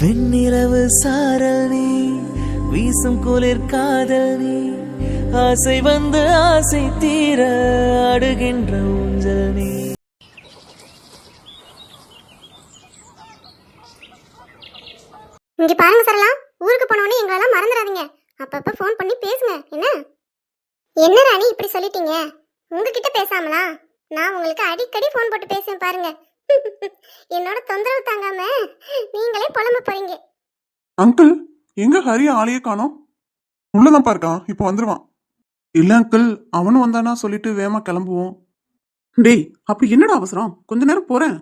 வெண்ணிலவு சாரல் நீ வீசும் குளிர் காதல் நீ ஆசை வந்து ஆசை தீர அடுகின்ற ஊஞ்சல் நீ. இங்க பாருங்க சரலா ஊருக்கு போனோடனே எங்களெல்லாம் மறந்துடாதீங்க அப்பப்ப ஃபோன் பண்ணி பேசுங்க என்ன? என்ன ராணி இப்படி சொல்லிட்டீங்க? உங்ககிட்ட பேசாமலா? நான் உங்களுக்கு அடிக்கடி ஃபோன் போட்டு பேசுவேன் பாருங்க. என்னோட தொந்தரவு தாங்காம நீங்களே புலம்ப போறீங்க. அங்கிள் எங்க ஹரி ஆளையே காணோம்? உள்ளதான்ப்பா இருக்கான் இப்போ வந்துருவான். இல்ல அங்கிள் அவனும் வந்தானா சொல்லிட்டு வேகமா கிளம்புவோம். டேய் அப்படி என்னடா அவசரம்? கொஞ்ச நேரம் போறேன்.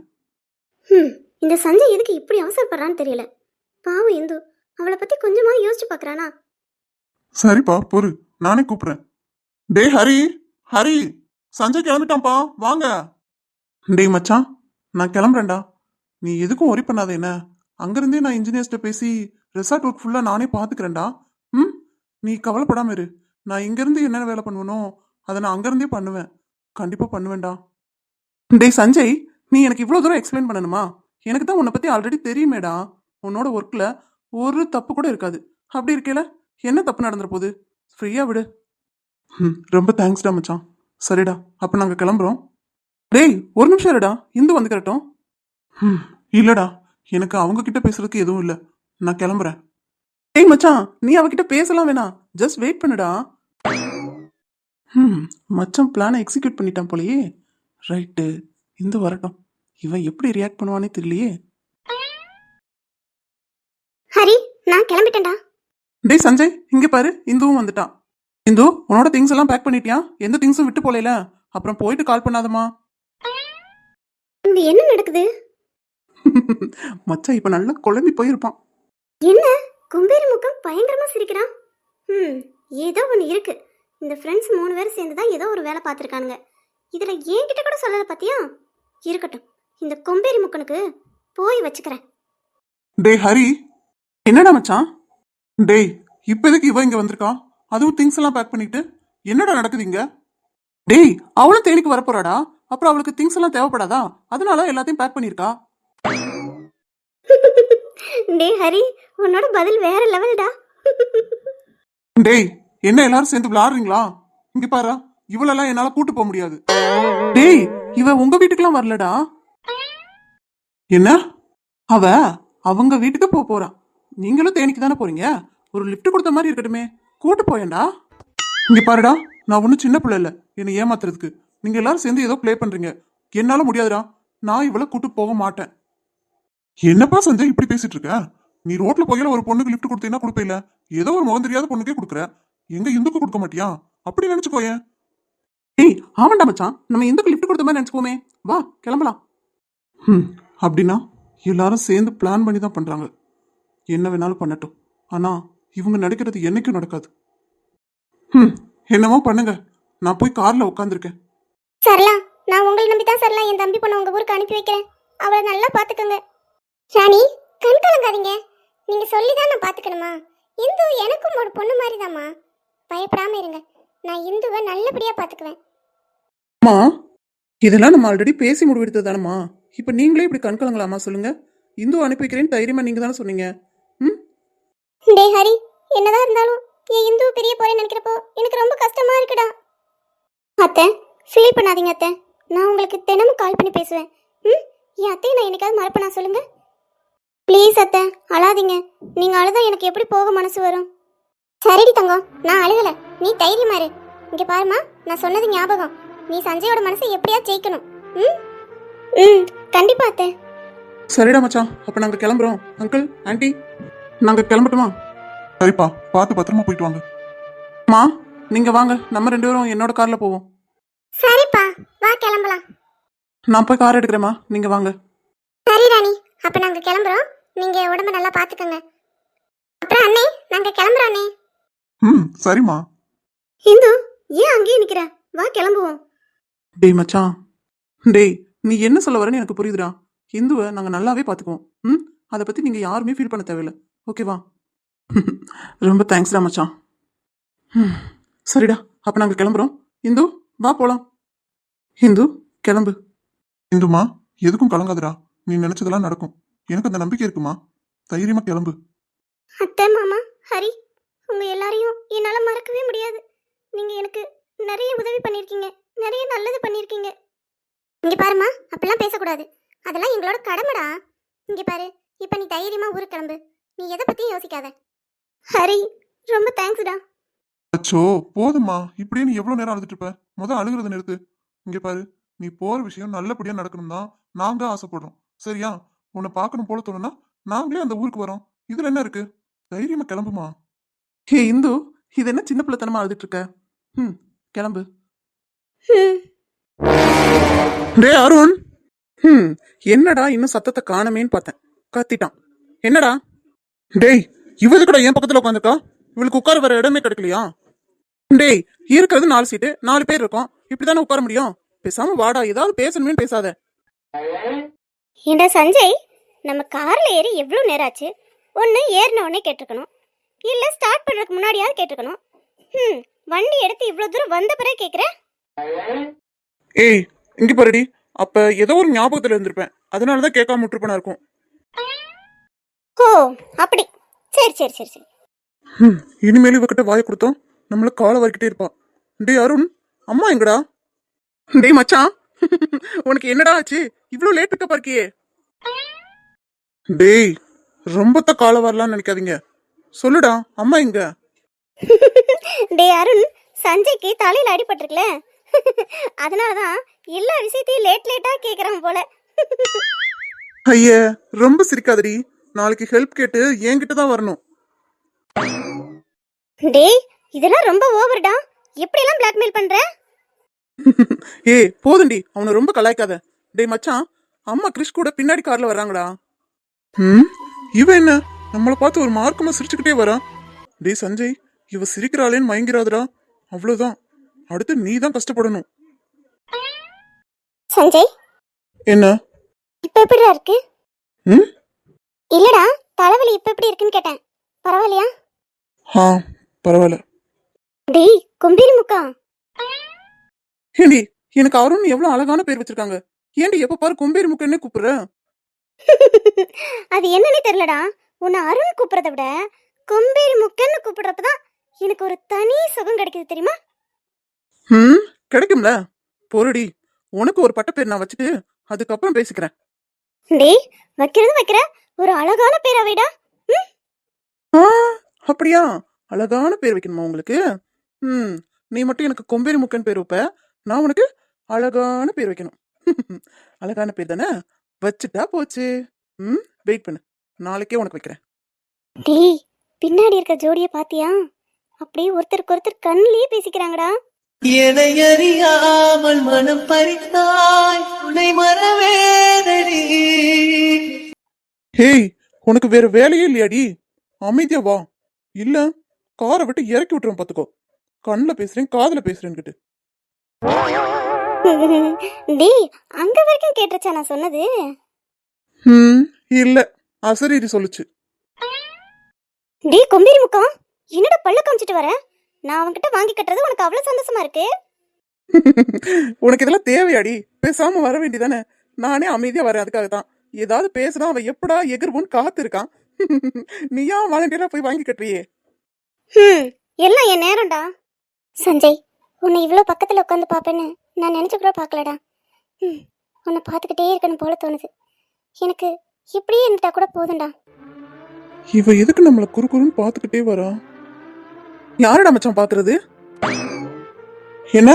இந்த சஞ்சய் எதுக்கு இப்படி அவசரப்படுறான்னு தெரியல. பாவம் இந்து அவளை பத்தி கொஞ்சமா யோசிச்சு பார்க்கறானா? சரிப்பா பொறு நானே கூப்பிடுறேன். டேய் ஹரி ஹரி சஞ்சய் கிளம்பிட்டான்ப்பா வாங்க. டேய் மச்சான் நான் கிளம்புறேன்டா. நீ எதுக்கும் ஒரி பண்ணாத என்ன? அங்கிருந்தே நான் இன்ஜினியர்ஸ்ட்ட பேசி ரெசார்ட் ஒர்க் ஃபுல்லாக நானே பார்த்துக்கிறேன்டா ம்? நீ கவலைப்படாமல் இரு. நான் இங்கேருந்து என்னென்ன வேலை பண்ணுவனோ அதை நான் அங்கேருந்தே பண்ணுவேன். கண்டிப்பாக பண்ணுவேன்டா. டேய் சஞ்சய் நீ எனக்கு இவ்வளோ தூரம் எக்ஸ்பிளைன் பண்ணணுமா? எனக்கு தான் உன்னை பற்றி ஆல்ரெடி தெரியுமேடா. உன்னோட ஒர்க்கில் ஒரு தப்பு கூட இருக்காது. அப்படி இருக்கேல என்ன தப்பு நடந்துற போகுது? ஃப்ரீயாக விடு. ம் ரொம்ப தேங்க்ஸ்டா மச்சான். சரிடா அப்போ நாங்கள் கிளம்புறோம். டேய் ஒரு நிமிஷம் இருடா. இந்து வந்துக்கிறட்டும் ம் இல்லடா. எனக்கு அவங்க கிட்ட பேசுறதுக்கு எதுவும் இல்லை. நான் கிளம்புறேன். டேய் மச்சான் நீ அவகிட்ட பேசலாம் வேணாம் ஜஸ்ட் வெயிட் பண்ணுடா. ம் மச்சான் பிளானை எக்ஸிக்யூட் பண்ணிட்டான் போலயே. ரைட்டு இந்து வரட்டும். இவன் எப்படி ரியாக்ட் பண்ணுவானே தெரியலையே. ஹரி நான் கிளம்பிட்டேன்டா. டேய் சஞ்சய் இங்க பாரு. இந்துவும் வந்துட்டான். இந்து உன்னோட திங்ஸ் எல்லாம் பேக் பண்ணிட்டியா? எந்த திங்ஸும் விட்டு போலைல அப்புறம் போயிட்டு கால் பண்ணாதம்மா. இங்க என்ன நடக்குது? மச்சான் இப்ப நல்லா குழம்பி போயிருப்பான். என்ன? கும்பேரி முகம் பயங்கரமா சிரிக்கிறான். ம் ஏதோ ஒன்று இருக்கு. இந்த ஃப்ரெண்ட்ஸ் மூணு பேரும் சேர்ந்து தான் ஏதோ ஒரு வேலை பார்த்துருக்கானுங்க. இதில் என்கிட்ட கூட சொல்லலை பார்த்தியா இருக்கட்டும் இந்த கொம்பேரி முக்கனுக்கு போய் வச்சுக்கிறேன். டேய் ஹரி என்னடா மச்சான்? டேய் இப்ப எதுக்கு இவ இங்க வந்திருக்கா அதுவும் திங்ஸ் எல்லாம் பேக் பண்ணிட்டு. என்னடா நடக்குது இங்க? டேய் அவளும் தேனிக்கு வரப்போறாடா? அப்புறம் அவளுக்கு திங்ஸ் எல்லாம் தேவைப்படாதா? அதனால எல்லாத்தையும் பேக் பண்ணிருக்கா டே ஹரி உன்னோட பதில் வேற லெவல்டா டேய் என்ன எல்லாரும் சேர்ந்து விளாடுறீங்களா இங்க பாரு இவளெல்லாம் என்னால கூட்டு போக முடியாது. டேய் இவ உங்க வீட்டுக்கெல்லாம் வரலடா. என்ன? அவ அவங்க வீட்டுக்கு போக போறா. நீங்களும் தேனிக்கு தானே போறீங்க? ஒரு லிஃப்ட் கொடுத்த மாதிரி இருக்கட்டுமே. கூட்டு போயேன்டா. இங்க பாருடா நான் ஒன்றும் சின்ன பிள்ளை இல்ல. என்னை ஏமாத்துறதுக்கு. நீங்க எல்லாரும் சேர்ந்து ஏதோ ப்ளே பண்றீங்க. என்னால முடியாதுடா. நான் இவளை கூட்டு போக மாட்டேன். என்னப்பா சஞ்சய் இப்படி பேசிட்டு இருக்க? நீ ரோட்ல போகையில ஒரு பொண்ணுக்கு லிஃப்ட் கொடுத்தீங்கன்னா கொடுப்பேல ஏதோ ஒரு முகம் தெரியாத பொண்ணுக்கே கொடுக்குற. எங்க இந்துக்கு கொடுக்க மாட்டியா? அப்படி நினைச்சுக்கோயே ஏய் ஆமாண்டா மச்சான். நம்ம இந்துக்கு லிஃப்ட் கொடுத்த மாதிரி நினைச்சுக்கோமே வா கிளம்பலாம். ம் அப்படின்னா எல்லாரும் சேர்ந்து பிளான் பண்ணி தான் பண்றாங்க. என்ன வேணாலும் பண்ணட்டும். ஆனா இவங்க நடக்கிறது என்னைக்கும் நடக்காது. ம் என்னமோ பண்ணுங்க. நான் போய் கார்ல உட்காந்துருக்கேன் சரலா நான் உங்களை நம்பி தான் சரலா என் தம்பி பொண்ணை உங்க ஊருக்கு அனுப்பி வைக்கிறேன். அவளை நல்லா பாத்துக்கோங்க ராணி கண் கலங்காதீங்க. நீங்க சொல்லி தான் நான் பாத்துக்கணுமா இந்து எனக்கும் ஒரு பொண்ணு மாதிரி தாம்மா பயப்படாம இருங்க. நான் இந்துவை நல்லபடியா பாத்துக்குவேன் அம்மா இதெல்லாம் நம்ம ஆல்ரெடி பேசி முடிவெடுத்தது தானம்மா இப்போ நீங்களே இப்படி கண்கலங்களாமா சொல்லுங்க? இந்து அனுப்பி வைக்கிறேன்னு தைரியமா நீங்க தானே சொன்னீங்க. ம்? டே ஹரி என்னதான் இருந்தாலும் என் இந்து பெரிய போறேன்னு நினைக்கிறப்போ எனக்கு ரொம்ப கஷ்டமா இருக்குடா. அத்தை ஃபீல் பண்ணாதீங்க அத்தை. நான் உங்களுக்கு தினமும் கால் பண்ணி பேசுவேன். ம்? என் அத்தையை நான் என்னைக்காவது மறப்பேனா சொல்லுங்க? ப்ளீஸ் அத்தை. அழாதீங்க. நீங்க அழுதா எனக்கு எப்படி போக மனசு வரும்? சரிடி தங்கம். நான் அழுகல. நீ தைரியமா இரு. இங்க பாருமா நான் சொன்னது ஞாபகம். நீ சஞ்சயோட மனசை எப்படியா ஜெயிக்கணும். ம்? ம் கண்டிப்பா அத்தை. சரிடா மச்சான். அப்ப நாங்க கிளம்புறோம். அங்கிள் ஆன்ட்டி நாங்க கிளம்பட்டுமா? சரிப்பா. பார்த்து பத்திரமா போயிட்டு வாங்க. மா நீங்க வாங்க. நம்ம ரெண்டு பேரும் என்னோட கார்ல போவோம். சரிப்பா வா கிளம்பலாம். நான் போய் கார் எடுக்கிறேம்மா. நீங்க வாங்க. சரி ராணி. அப்ப நாங்க கிளம்புறோம். நீங்க உடம்ப நல்லா பாத்துக்கோங்க. அப்புறம் அண்ணே நாங்க கிளம்புறோம் அண்ணே. ம் சரிம்மா. இந்து ஏன் அங்கேயே நிக்கிற? வா கிளம்புவோம். டேய் மச்சான். டேய் நீ என்ன சொல்ல வரேன்னு எனக்கு புரியுதுடா. இந்துவை நாங்க நல்லாவே பாத்துக்குவோம். ம்? அதை பத்தி நீங்க யாருமே ஃபீல் பண்ண தேவையில்ல. ஓகேவா ரொம்ப தேங்க்ஸ்டா மச்சான். ம், சரிடா. அப்ப நாங்க கிளம்புறோம். இந்து? வா போலாம். இந்து கிளம்பு. இந்துமா எதுக்கும் கலங்காதடா. நீ நினைச்சதெல்லாம் நடக்கும். எனக்கு அந்த நம்பிக்கை இருக்குமா? தைரியமா கிளம்பு. அத்தை மாமா ஹரி உங்க எல்லாரையும் என்னால மறக்கவே முடியாது. நீங்க எனக்கு நிறைய உதவி பண்ணிருக்கீங்க. நிறைய நல்லது பண்ணிருக்கீங்க. இங்க பாருமா அப்படிலாம் பேசக்கூடாது. அதெல்லாம் எங்களோட கடமைடா. இங்க பாரு இப்ப நீ தைரியமா ஊருக்கு கிளம்பு. நீ எதை பத்தியும் யோசிக்காத. ஹரி ரொம்ப தேங்க்ஸ்டா அச்சோ போதுமா இப்படியே நீ எவ்வளவு நேரம் அழுதுட்டு இருப்ப? முதல் அழுகிறத நிறுத்து. இங்க பாரு நீ போற விஷயம் நல்லபடியா நடக்கணும் தான் நாங்க ஆசைப்படுறோம். சரியா? உன்னை பார்க்கணும் போல தோணுனா நாங்களே அந்த ஊருக்கு வரோம். இதுல என்ன இருக்கு? தைரியமா கிளம்புமா? ஹே இந்து இது என்ன சின்ன பிள்ளைத்தனமா அழுதுட்டு இருக்க? ம் கிளம்பு. டே அருண். ம் என்னடா இன்னும் சத்தத்தை காணமேன்னு பார்த்தேன். கத்திட்டான். என்னடா? டேய் இவது கூட என் பக்கத்துல உட்காந்துருக்கா? இவளுக்கு உட்கார வர இடமே கிடைக்கலையா? டேய் இருக்கிறது நாலு சீட்டு நாலு பேர் இருக்கோம். இப்படிதானே உட்கார முடியும்? பேசாம வாடா ஏதாவது பேசணுமேன்னு பேசாத. ஏண்டா சஞ்சய் நம்ம கார்ல ஏறி எவ்வளோ நேரம் ஆச்சு? ஒன்று ஏறின உடனே கேட்டிருக்கணும். இல்லை ஸ்டார்ட் பண்ணுறதுக்கு முன்னாடியாவது கேட்டிருக்கணும். ம் வண்டி எடுத்து இவ்வளோ தூரம் வந்த பிறகு கேட்குற ஏய் இங்க பாருடி. அப்ப ஏதோ ஒரு ஞாபகத்துல இருந்திருப்பேன். அதனாலதான் கேட்காம விட்டுருப்பனா இருக்கும். ஓ அப்படி. சரி சரி சரி சரி. இனிமேல் இவகிட்ட வாயை கொடுத்தோம். நம்மள காலை வரைக்கிட்டே இருப்பா. டேய் அருண் அம்மா எங்கடா? டேய் மச்சான் உனக்கு என்னடா ஆச்சு? இவ்ளோ லேட் பிக்கப் இருக்கியே. டேய் ரொம்பத்த காலை வரலாம்னு நினைக்காதீங்க. சொல்லுடா அம்மா எங்க? டே அருண் சஞ்சய்க்கு தலையில் அடிபட்டிருக்குல. அதனால தான் எல்லா விஷயத்தையும் லேட் லேட்டாக கேட்குறான் போல. ஐய ரொம்ப சிரிக்காதடி. நாளைக்கு ஹெல்ப் கேட்டு என்கிட்ட தான் வரணும். டேய் இதெல்லாம் ரொம்ப ஓவர்டா. எப்படியெல்லாம் பிளாக்மெயில் பண்ற? ஏய் போதுண்டி அவனை ரொம்ப கலாய்க்காத. டேய் மச்சான் அம்மா கிறிஷ் கூட பின்னாடி கார்ல வர்றாங்கடா. ம்? இவ என்ன? நம்மள பார்த்து ஒரு மார்க்கமா சிரிச்சுக்கிட்டே வரா. டேய் சஞ்சய் இவ சிரிக்கிறாளேன்னு மயங்கிறாதடா. அவ்வளவுதான். அடுத்து நீ தான் கஷ்டப்படணும். சஞ்சய்? என்ன? இப்போ எப்படிடா இருக்கு? ம்? இல்லடா தலைவலி இப்போ எப்படி இருக்குன்னு கேட்டேன். பரவாயில்லையா? ஆ பரவாயில்ல. டேய் கும்பீர் முக்கா. ஏண்டி எனக்கு அருண் எவ்வளவு அழகான பேர் வச்சிருக்காங்க. ஏண்டி எப்ப பாரு கும்பேரி முக்கன்னே கூப்பிடுற? அது என்னன்னே தெரியலடா. உன்னை அருண் கூப்பிடுறத விட கும்பேரி முக்கன்னு கூப்பிடுறப்பதான் எனக்கு ஒரு தனி சுகம் கிடைக்குது தெரியுமா? ம் கிடைக்கும்ல. பொருடி உனக்கு ஒரு பட்டப்பேர் நான் வச்சுட்டு அதுக்கப்புறம் பேசிக்கிறேன். டேய் வைக்கிறது வைக்கிற ஒரு அழகான பேரா வைடா ம்? ஆ அப்படியா? அழகான பேர் வைக்கணுமா உங்களுக்கு? ம் நீ மட்டும் எனக்கு கொம்பேரி முக்கன் பேர் வைப்ப. நான் உனக்கு அழகான பேர் வைக்கணும். அழகான பேர் தானே? வச்சுட்டா போச்சு. ம் வெயிட் பண்ணு. நாளைக்கே உனக்கு வைக்கிறேன். டேய் பின்னாடி இருக்க ஜோடியை பாத்தியா? அப்படியே ஒருத்தருக்கு ஒருத்தர் கண்ணிலேயே பேசிக்கிறாங்கடா. என்னை அறியாமல் மனம் பறித்தாய் உன்னை மறவேதடி. ஹேய் உனக்கு வேற வேலையே இல்லையாடி? அமைதியா வா. இல்ல காரை விட்டு இறக்கி விட்டுறேன் பாத்துக்கோ. கண்ணில் பேசுறேன் காதுல பேசுறேன்கிட்டு டேய் அங்க வரைக்கும் கேட்டுருச்சா நான் சொன்னது? ம் இல்ல. அசரீரி சொல்லுச்சு. டேய் கொம்பேரி முக்கம் என்னடா பல்ல காமிச்சிட்டு வர? நான் அவன்கிட்ட வாங்கி கட்டுறது உனக்கு அவ்வளவு சந்தோஷமா இருக்கு? உனக்கு இதெல்லாம் தேவையாடி. பேசாம வர வேண்டியதானே? நானே அமைதியா வரேன் அதுக்காக தான் ஏதாவது பேசுனா அவன் எப்படா எகிருவோன்னு காத்து இருக்கான் நீ ஏன் வாலண்டியரா போய் வாங்கி கட்டுறியே. எல்லாம் என் நேரம்டா? சஞ்சய் உன்னை இவ்வளோ பக்கத்தில் உட்காந்து பார்ப்பேன்னு நான் நினச்சி கூட பார்க்கலடா. ம் உன்னை பார்த்துக்கிட்டே இருக்கணும் போல தோணுது. எனக்கு இப்படியே இருந்துட்டா கூட போதும்டா. இவ எதுக்கு நம்மள குறுகுறுன்னு பாத்துக்கிட்டே வரா? யாரடா மச்சான் பாக்குறது என்ன?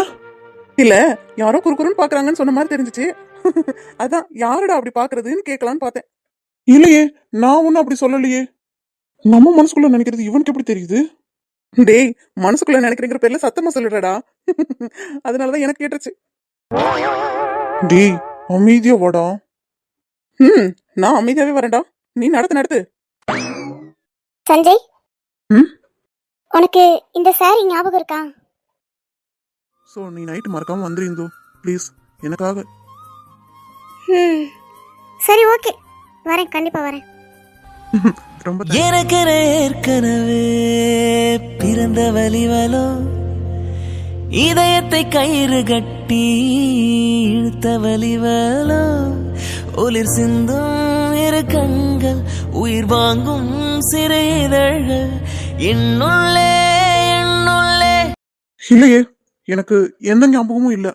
இல்ல யாரோ குறுகுறுன்னு பாக்குறாங்கன்னு சொன்ன மாதிரி தெரிஞ்சுச்சு. அதான் யாரடா அப்படி பாக்குறதுன்னு கேட்கலான்னு பார்த்தேன். இல்லையே நான் ஒன்னும் அப்படி சொல்லலையே. நம்ம மனசுக்குள்ள நினைக்கிறது இவனுக்கு எப்படி தெரியுது? டேய் மனசுக்குள்ள நினைக்கிறேங்கிற பேர்ல சத்தமா சொல்லுடா. அதனாலதான் எனக்கு கேட்டுச்சு டேய் அமைதியா வாடா. ம் நான் அமைதியாவே வரேன்டா. நீ நடத்து நடத்து. சஞ்சய்? ம்? உனக்கு இந்த சாரி ஞாபகம் இருக்கா? ஸோ நீ நைட்டு மறக்காம வந்துருந்தோ ப்ளீஸ் எனக்காக. சரி ஓகே வரேன் கண்டிப்பாக வரேன். எனக்கு ஏற்கனவே பிறந்த வலிவலோ இதயத்தை கயிறு கட்டி இழுத்த வலிவலோ ஒளிர் சிந்தும் இரு கண்கள் உயிர் வாங்கும் சிறு இதழ்கள் என்னுள்ளே என்னுள்ளே. இல்லையே எனக்கு எந்த ஞாபகமும் இல்ல.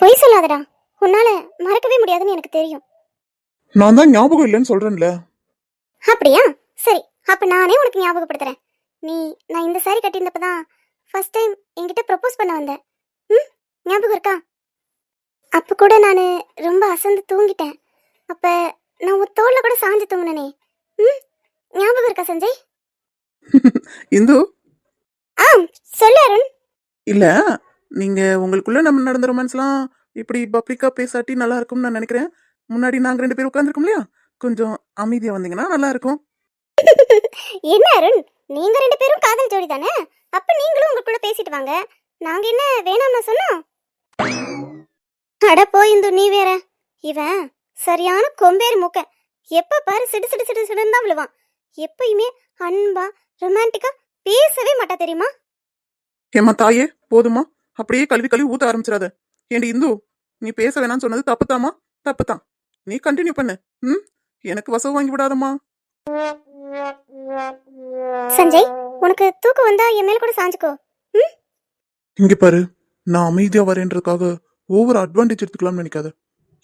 பொய் சொல்லாதடா. உன்னால மறக்கவே முடியாதுன்னு எனக்கு தெரியும். நான் தான் ஞாபகம் இல்லைன்னு சொல்றேன்ல. அப்படியா? சரி அப்ப நானே உனக்கு ஞாபகப்படுத்துறேன். நீ நான் இந்த saree கட்டியிருந்தப்ப தான் ஃபர்ஸ்ட் டைம் என்கிட்ட ப்ரப்போஸ் பண்ண வந்த. ம் ஞாபகம் இருக்கா? அப்ப கூட நான் ரொம்ப அசந்து தூங்கிட்டேன். அப்ப நான் உன் தோல்ல கூட சாஞ்சு தூங்கினனே. ம் ஞாபகம் இருக்கா சஞ்சய்? இந்து? ஆ சொல்லு அருண். இல்ல நீங்க உங்களுக்குள்ள நம்ம நடந்த ரொமான்ஸ்லாம் இப்படி பப்ளிக்கா பேசாட்டி நல்லா இருக்கும்னு நான் நினைக்கிறேன். முன்னாடி நாங்க ரெண்டு பேரும் உட்காந்துருக்கோம் இல்லையா? கொஞ்சம் அமைதியா வந்தீங்கன்னா நல்லா இருக்கும் என்ன அருண்? நீங்க ரெண்டு பேரும் காதல் ஜோடி தானே? அப்ப நீங்களும் உங்களுக்குள்ள பேசிட்டு வாங்க. நாங்க என்ன வேணாம்னு சொன்னோம்? அட போய் இந்து நீ வேற. இவன் சரியான கொம்பேர் மூக்க. எப்ப பாரு சிடு சிடு சிடு சிடுன்னு தான் விழுவான். எப்பயுமே அன்பா ரொமான்டிக்கா பேசவே மாட்டா தெரியுமா? ஏமா தாயே போதுமா? அப்படியே கழுவி கழுவி ஊத்த ஆரம்பிச்சிடாத. ஏண்டி இந்து நீ பேச வேணாம்னு சொன்னது தப்புதாம்மா தப்புதான் நீ கண்டினியூ பண்ணு. ம்? எனக்கு வசவு வாங்கி விடாதம்மா. சஞ்சய் உனக்கு தூக்கம் வந்தா என் மேல கூட சாஞ்சுக்கோ. ம்? இங்க பாரு நான் அமைதியா வரேன்றதுக்காக ஓவர் அட்வான்டேஜ் எடுத்துக்கலாம்னு நினைக்காத.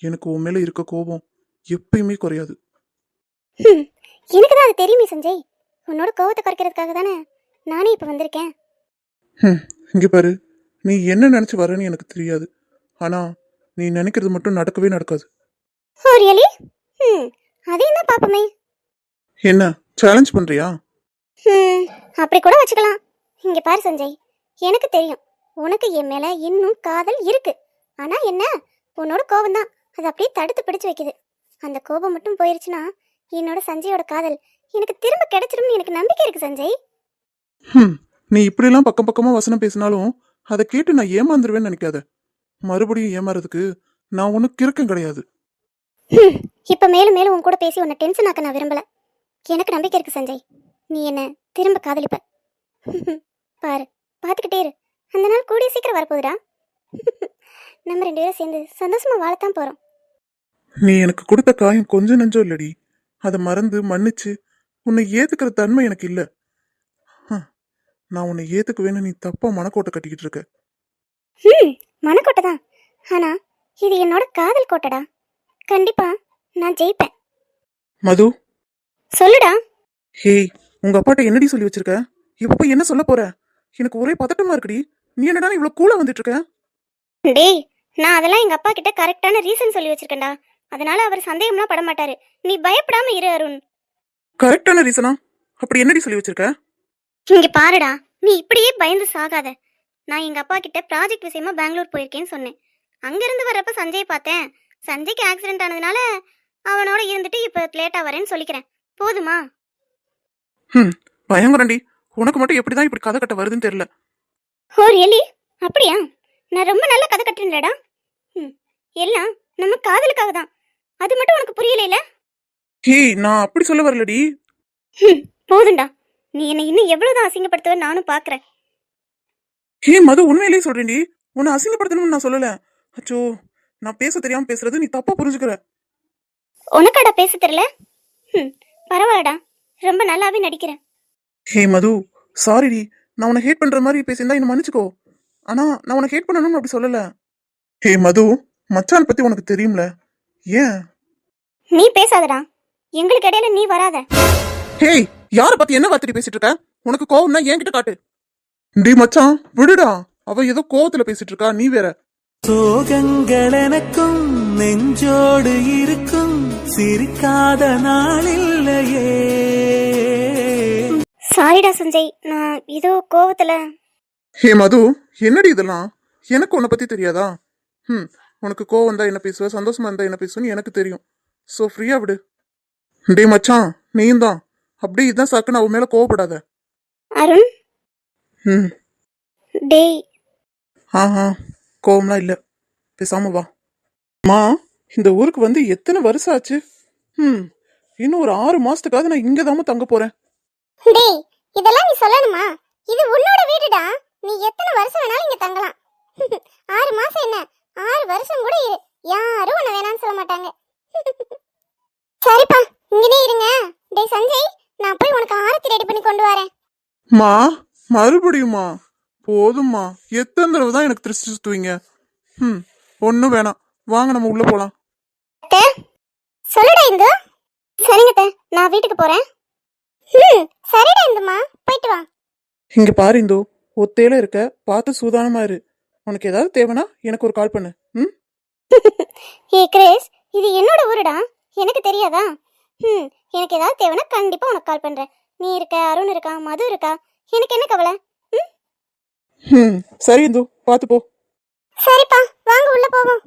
எனக்கு உன் மேல இருக்க கோபம் எப்பயுமே குறையாது. எனக்கு தான் அது தெரியுமே சஞ்சய். உன்னோட கோவத்தை குறைக்கிறதுக்காக தானே நானே இப்ப வந்திருக்கேன். இங்க பாரு நீ என்ன நினைச்சு வரேன்னு எனக்கு தெரியாது. ஆனா நீ நினைக்கிறது மட்டும் நடக்கவே நடக்காது. ஓ ரியலி ம் அதையும் தான் பாப்போமே? என்ன சேலஞ்ச் பண்றியா? ம் அப்படி கூட வச்சுக்கலாம். இங்க பாரு சஞ்சய் எனக்கு தெரியும். உனக்கு என் மேல இன்னும் காதல் இருக்கு. ஆனா என்ன? உன்னோட கோபம் தான். அது அப்படியே தடுத்து பிடிச்சு வைக்குது. அந்த கோபம் மட்டும் போயிருச்சுன்னா என்னோட சஞ்சயோட காதல் எனக்கு திரும்ப கிடைச்சிரும்னு எனக்கு நம்பிக்கை இருக்கு சஞ்சய். ஹம், நீ இப்படியெல்லாம் பக்கம் பக்கமா வசனம் பேசினாலும் அதை கேட்டு நான் ஏமாந்துருவேன்னு நினைக்காத. மறுபடியும் ஏமாறதுக்கு நான் உனக்கு கிறுக்கம் கிடையாது. இப்ப மேலும் மேலும் உன் கூட பேசி உன்னை டென்ஷன் ஆக்க நான் விரும்பல. எனக்கு நம்பிக்கை இருக்கு சஞ்சய். நீ என்ன திரும்ப காதலிப்ப? பாரு பார்த்துக்கிட்டே இரு. அந்த நாள் கூடிய சீக்கிரம் வரப்போகுதுடா. நம்ம ரெண்டு பேரும் சேர்ந்து சந்தோஷமா வாழத்தான் போறோம். நீ எனக்கு கொடுத்த காயம் கொஞ்சம் நெஞ்சம் இல்லடி. அதை மறந்து மன்னிச்சு உன்னை ஏத்துக்கிற தன்மை எனக்கு இல்ல. நான் உன்னை ஏத்துக்குவேன்னு நீ தப்பா மனக்கோட்டை கட்டிக்கிட்டு இருக்க. மனக்கோட்டை தான். ஆனா இது என்னோட காதல் கோட்டைடா. கண்டிப்பா நான் ஜெயிப்பேன். மது. சொல்லுடா. ஹேய் உங்க அப்பாட்ட என்னடி சொல்லி வச்சிருக்க? இப்ப போய் என்ன சொல்ல போற? எனக்கு ஒரே பதட்டமா இருக்குடி. நீ என்னடா இவ்வளவு கூலா வந்துட்டு இருக்க? டேய் நான் அதெல்லாம் எங்க அப்பா கிட்ட கரெக்டான ரீசன் சொல்லி வச்சிருக்கேன்டா. அதனால அவர் சந்தேகம்லாம் பட மாட்டாரு. நீ பயப்படாம இரு அருண். கரெக்டான ரீசனா அப்படி என்னடி சொல்லி வச்சிருக்க? இங்க பாருடா நீ இப்படியே பயந்து சாகாத. நான் எங்க அப்பா கிட்ட ப்ராஜெக்ட் விஷயமா பெங்களூர் போயிருக்கேன்னு சொன்னேன். அங்கிருந்து வரப்ப சஞ்சய் பார்த்தேன். சஞ்சய்க்கு ஆக்சிடென்ட் ஆனதுனால அவனோட இருந்துட்டு இப்ப லேட்டா வரேன்னு சொல்லிக்கிறேன். போதுமா? ம் பயங்கரண்டி. உனக்கு மட்டும் எப்படிதான் இப்படி கதை கட்ட வருதுன்னு தெரியல. ஓ ரியலி அப்படியா? நான் ரொம்ப நல்ல கதை கட்டுறேன்லடா. ம் எல்லாம் நம்ம காதலுக்காக தான். அது மட்டும் உனக்கு புரியலைல ஹேய் நான் அப்படி சொல்ல வரலடி. ம் போதும்டா. நீ என்னை இன்னும் எவ்வளவுதான் அசிங்கப்படுத்துவ நானும் பாக்குறேன். ஹே மது உண்மையிலேயே சொல்றேன்டி. உன்னை அசிங்கப்படுத்தணும்னு நான் சொல்லல. அச்சோ. நான் பேச தெரியாம பேசுறது நீ தப்பா புரிஞ்சுக்கிற. உனக்காடா பேச தெரியல? ம் பரவாயில்லடா. ரொம்ப நல்லாவே நடிக்கிறேன். ஹே மது சாரிடி நான் உன்னை ஹேட் பண்ற மாதிரி பேசியிருந்தா என்ன மன்னிச்சுக்கோ. ஆனா நான் உன்னை ஹேட் பண்ணணும்னு அப்படி சொல்லல. ஹே மது மச்சான் பத்தி உனக்கு தெரியும்ல. ஏன்? நீ பேசாதடா. எங்களுக்கு இடையில நீ வராத. ஹேய் யார பத்தி என்ன வார்த்தை பேசிட்டு இருக்க? உனக்கு கோவம்னா என்கிட்ட காட்டு. டே மச்சான் விடுடா. அவ ஏதோ கோவத்துல பேசிட்டு இருக்கா நீ வேற. சோகங்கள் எனக்கும் நெஞ்சோடு இருக்கும் சிரிக்காத நாளில்லையே. சாரிடா சஞ்சய் நான் ஏதோ கோவத்துல. ஹே மது என்னடி இதெல்லாம்? எனக்கு உன்னை பத்தி தெரியாதா? ம் உனக்கு கோவம் இருந்தா என்ன பேசுவ? சந்தோஷமா இருந்தா என்ன பேசுவேன்னு எனக்கு தெரியும். ஸோ ஃப்ரீயா விடு. டே மச்சான் நீயும் தான். அப்படியே இதான் சாக்குன்னு அவ மேல கோவப்படாத. அருண்? ம் டேய். ஆஹா. கோவம்லாம் இல்ல. பேசாம வா. அம்மா இந்த ஊருக்கு வந்து எத்தனை வருஷம் ஆச்சு? ம் இன்னும் ஒரு ஆறு மாசத்துக்காவது நான் இங்க தங்க போறேன். டேய் இதெல்லாம் நீ சொல்லணுமா? இது உன்னோட வீடுடா. நீ எத்தனை வருஷம் வேணாலும் இங்க தங்கலாம். ஆறு மாசம் என்ன? ஆறு வருஷம் கூட இரு. யாரும் உன்னை வேணாம்னு சொல்ல மாட்டாங்க. சரிப்பா இங்கனே இருங்க. டேய் சஞ்சய் நான் போய் உனக்கு ஆரத்தி ரெடி பண்ணி கொண்டு வரேன். மா மறுபடியுமா போதும்மா. எத்தனை தடவை தான் எனக்கு திருஷ்டி சுத்துவீங்க? ம் ஒன்றும் வேணாம். வாங்க நம்ம உள்ள போலாம். அத்தை சொல்லுடா இந்து. சரிங்க அத்தை நான் வீட்டுக்கு போறேன். ம் சரிடா இந்துமா போயிட்டு வா. இங்க பாரு இந்தோ. ஒத்தையில இருக்க பார்த்து சூதானமா இரு. உனக்கு ஏதாவது தேவைன்னா எனக்கு ஒரு கால் பண்ணு. ம்? ஏ கிரேஸ். இது என்னோட ஊருடா. எனக்கு தெரியாதா? ம் எனக்கு ஏதாவது தேவைன்னா கண்டிப்பா உனக்கு கால் பண்றேன். நீ இருக்க அருண் இருக்கா மது இருக்கா? எனக்கு என்ன கவலை? ம் சரி இந்தோ பார்த்து போ. சரிப்பா வாங்க உள்ள போவோம்.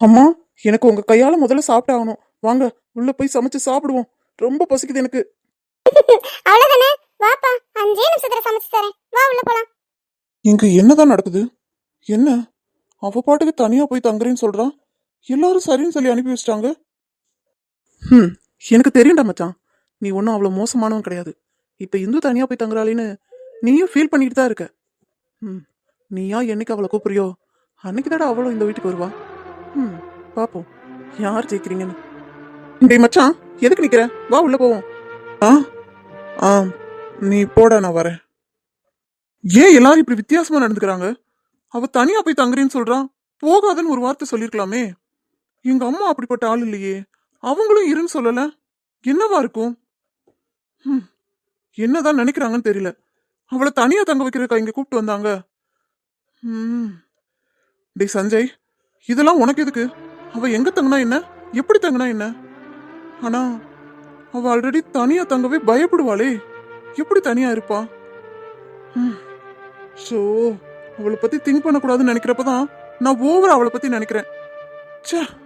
அம்மா எனக்கு உங்க கையால முதல்ல சாப்பிட்டாகணும் வாங்க உள்ள போய் சமைச்சு சாப்பிடுவோம். ரொம்ப பசிக்குது எனக்கு. அவ்வளவுதானே? வாப்பா அஞ்சே நிமிஷத்துல சமைச்சு தரேன். வா உள்ள போலாம். இங்க என்னதான் நடக்குது? என்ன? அவ பாட்டுக்கு தனியா போய் தங்குறேன்னு சொல்றான் எல்லாரும் சரின்னு சொல்லி அனுப்பி வச்சிட்டாங்க? ம் எனக்கு தெரியும்டா மச்சான். நீ ஒன்றும் அவ்வளோ மோசமானவன் கிடையாது. இப்போ இந்து தனியா போய் தங்குறாளேன்னு நீயும் ஃபீல் பண்ணிட்டு தான் இருக்க. ம் நீயா என்னைக்கு அவளை கூப்பிடுறியோ? அன்னைக்கு தாடா அவளும் இந்த வீட்டுக்கு வருவா. ம் பார்ப்போம் யார் ஜெயிக்கிறீங்கன்னு? டேய் மச்சான் எதுக்கு நிற்கிற வா உள்ள போவோம். ஆ ஆ நீ போடா நான் வரேன். ஏன் எல்லாரும் இப்படி வித்தியாசமா நடந்துக்கிறாங்க? அவ தனியா போய் தங்குறேன்னு சொல்றான் போகாதன்னு ஒரு வார்த்தை சொல்லிருக்கலாமே எங்க அம்மா அப்படிப்பட்ட ஆள் இல்லையே. அவங்களும் இருன்னு சொல்லல. என்னவா இருக்கும்? ம் என்னதான் நினைக்கிறாங்கன்னு தெரியல. அவளை தனியா தங்க வைக்கிறதுக்கா இங்க கூப்பிட்டு வந்தாங்க? ம். டேய் சஞ்சய் இதெல்லாம் உனக்கு எதுக்கு? அவ எங்க தங்கினா என்ன? எப்படி தங்கினா என்ன? ஆனா அவ ஆல்ரெடி தனியா தங்கவே பயப்படுவாளே. எப்படி தனியா இருப்பா? ம். அவளை பத்தி திங்க் பண்ணக்கூடாதுன்னு நினைக்கிறப்பதான் நான் ஓவரா அவளை பத்தி நினைக்கிறேன். ச்சே.